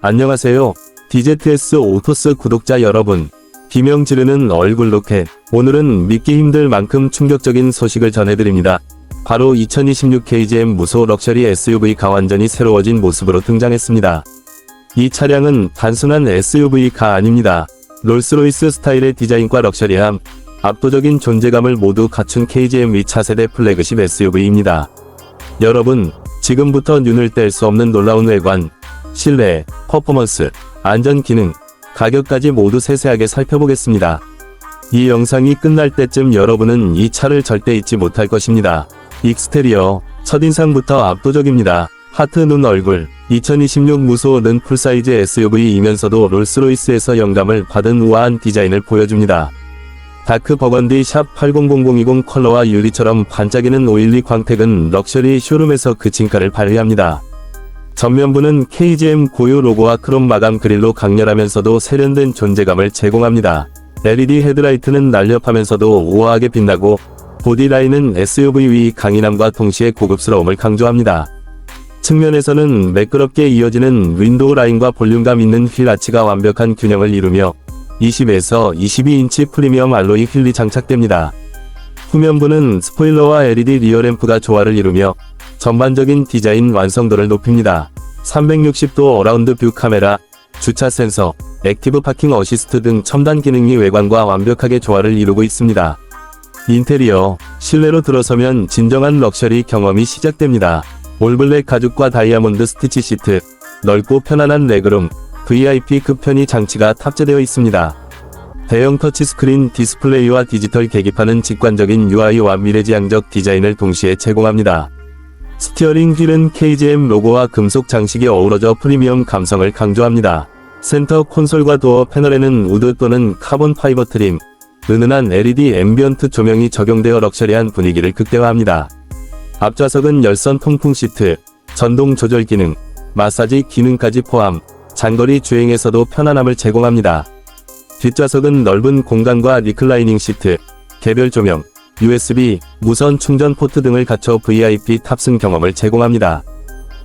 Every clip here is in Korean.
안녕하세요. DZS 오토스 구독자 여러분. 비명 지르는 얼굴 로켓. 오늘은 믿기 힘들 만큼 충격적인 소식을 전해드립니다. 바로 2026 KGM 무소 럭셔리 SUV가 완전히 새로워진 모습으로 등장했습니다. 이 차량은 단순한 SUV가 아닙니다. 롤스로이스 스타일의 디자인과 럭셔리함, 압도적인 존재감을 모두 갖춘 KGM 위 차 세대 플래그십 SUV입니다. 여러분, 지금부터 눈을 뗄 수 없는 놀라운 외관, 실내, 퍼포먼스, 안전 기능, 가격까지 모두 세세하게 살펴보겠습니다. 이 영상이 끝날 때쯤 여러분은 이 차를 절대 잊지 못할 것입니다. 익스테리어, 첫인상부터 압도적입니다. 하트 눈 얼굴, 2026 무소는 풀사이즈 SUV이면서도 롤스로이스에서 영감을 받은 우아한 디자인을 보여줍니다. 다크 버건디 샵 800020 컬러와 유리처럼 반짝이는 오일리 광택은 럭셔리 쇼룸에서 그 진가를 발휘합니다. 전면부는 KGM 고유 로고와 크롬 마감 그릴로 강렬하면서도 세련된 존재감을 제공합니다. LED 헤드라이트는 날렵하면서도 우아하게 빛나고 보디라인은 SUV 위 강인함과 동시에 고급스러움을 강조합니다. 측면에서는 매끄럽게 이어지는 윈도우 라인과 볼륨감 있는 휠 아치가 완벽한 균형을 이루며 20에서 22인치 프리미엄 알로이 휠이 장착됩니다. 후면부는 스포일러와 LED 리어램프가 조화를 이루며 전반적인 디자인 완성도를 높입니다. 360도 어라운드 뷰 카메라, 주차 센서, 액티브 파킹 어시스트 등 첨단 기능이 외관과 완벽하게 조화를 이루고 있습니다. 인테리어, 실내로 들어서면 진정한 럭셔리 경험이 시작됩니다. 올블랙 가죽과 다이아몬드 스티치 시트, 넓고 편안한 레그룸, VIP급 편의 장치가 탑재되어 있습니다. 대형 터치스크린 디스플레이와 디지털 계기판은 직관적인 UI와 미래지향적 디자인을 동시에 제공합니다. 스티어링 휠은 KGM 로고와 금속 장식이 어우러져 프리미엄 감성을 강조합니다. 센터 콘솔과 도어 패널에는 우드 또는 카본 파이버 트림, 은은한 LED 앰비언트 조명이 적용되어 럭셔리한 분위기를 극대화합니다. 앞좌석은 열선 통풍 시트, 전동 조절 기능, 마사지 기능까지 포함, 장거리 주행에서도 편안함을 제공합니다. 뒷좌석은 넓은 공간과 리클라이닝 시트, 개별 조명, USB, 무선 충전 포트 등을 갖춰 VIP 탑승 경험을 제공합니다.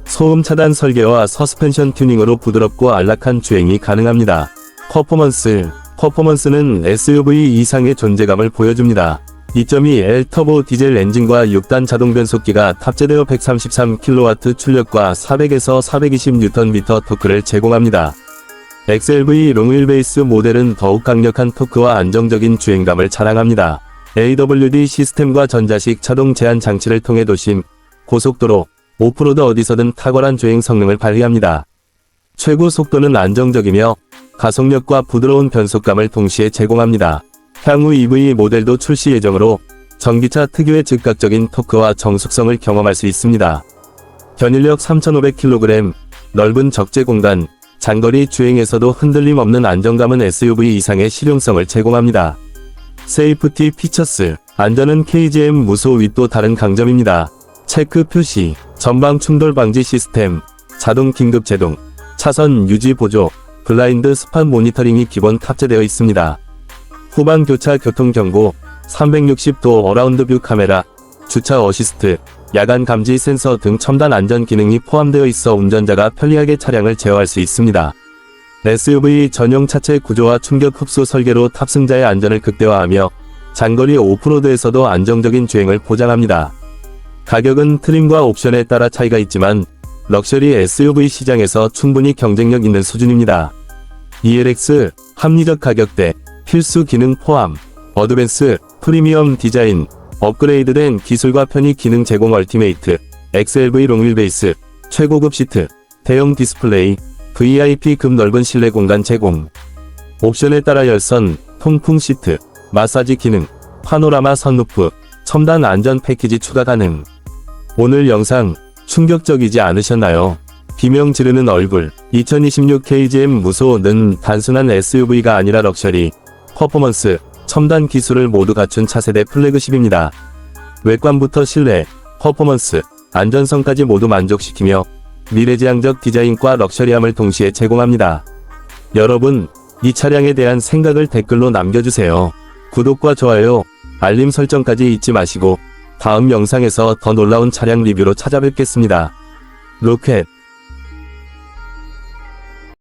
소음 차단 설계와 서스펜션 튜닝으로 부드럽고 안락한 주행이 가능합니다. 퍼포먼스, 퍼포먼스는 SUV 이상의 존재감을 보여줍니다. 2.2L 터보 디젤 엔진과 6단 자동 변속기가 탑재되어 133kW 출력과 400에서 420Nm 토크를 제공합니다. XLV 롱휠 베이스 모델은 더욱 강력한 토크와 안정적인 주행감을 자랑합니다. AWD 시스템과 전자식 차동 제한 장치를 통해 도심, 고속도로, 오프로드 어디서든 탁월한 주행 성능을 발휘합니다. 최고 속도는 안정적이며 가속력과 부드러운 변속감을 동시에 제공합니다. 향후 EV 모델도 출시 예정으로 전기차 특유의 즉각적인 토크와 정숙성을 경험할 수 있습니다. 견인력 3,500kg, 넓은 적재 공간, 장거리 주행에서도 흔들림 없는 안정감은 SUV 이상의 실용성을 제공합니다. 세이프티 피처스, 안전은 KGM 무소 윗도 다른 강점입니다. 체크 표시, 전방 충돌 방지 시스템, 자동 긴급 제동, 차선 유지 보조, 블라인드 스팟 모니터링이 기본 탑재되어 있습니다. 후방 교차 교통 경고, 360도 어라운드 뷰 카메라, 주차 어시스트, 야간 감지 센서 등 첨단 안전 기능이 포함되어 있어 운전자가 편리하게 차량을 제어할 수 있습니다. SUV 전용 차체 구조와 충격 흡수 설계로 탑승자의 안전을 극대화하며 장거리 오프로드에서도 안정적인 주행을 보장합니다. 가격은 트림과 옵션에 따라 차이가 있지만 럭셔리 SUV 시장에서 충분히 경쟁력 있는 수준입니다. ELX 합리적 가격대 필수 기능 포함 어드밴스 프리미엄 디자인 업그레이드된 기술과 편의 기능 제공 얼티메이트 XLV 롱휠 베이스 최고급 시트 대형 디스플레이 VIP급 넓은 실내 공간 제공 옵션에 따라 열선 통풍 시트 마사지 기능 파노라마 선루프 첨단 안전 패키지 추가 가능 오늘 영상 충격적이지 않으셨나요? 비명 지르는 얼굴 2026 KGM 무소는 단순한 SUV가 아니라 럭셔리 퍼포먼스 첨단 기술을 모두 갖춘 차세대 플래그십입니다. 외관부터 실내, 퍼포먼스, 안전성까지 모두 만족시키며 미래지향적 디자인과 럭셔리함을 동시에 제공합니다. 여러분, 이 차량에 대한 생각을 댓글로 남겨주세요. 구독과 좋아요, 알림 설정까지 잊지 마시고 다음 영상에서 더 놀라운 차량 리뷰로 찾아뵙겠습니다. 로켓